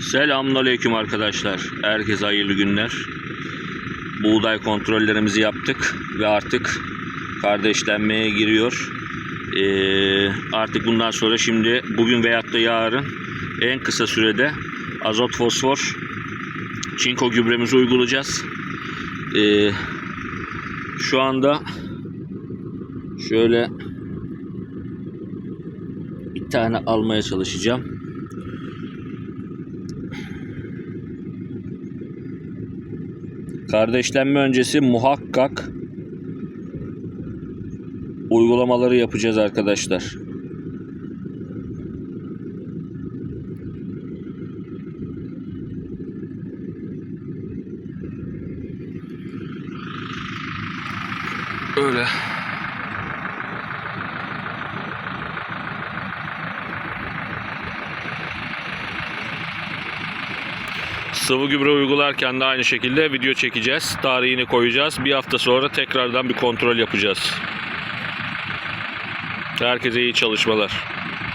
Selamünaleyküm arkadaşlar. Herkese hayırlı günler. Buğday kontrollerimizi yaptık ve artık kardeşlenmeye giriyor. Ee, artık bundan sonra şimdi bugün veyahut da yarın en kısa sürede azot fosfor çinko gübremizi uygulayacağız. Ee, şu anda şöyle bir tane almaya çalışacağım. Kardeşlenme öncesi muhakkak uygulamaları yapacağız arkadaşlar. Öyle. Sıvı gübre uygularken de aynı şekilde video çekeceğiz. Tarihini koyacağız. Bir hafta sonra tekrardan bir kontrol yapacağız. Herkese iyi çalışmalar.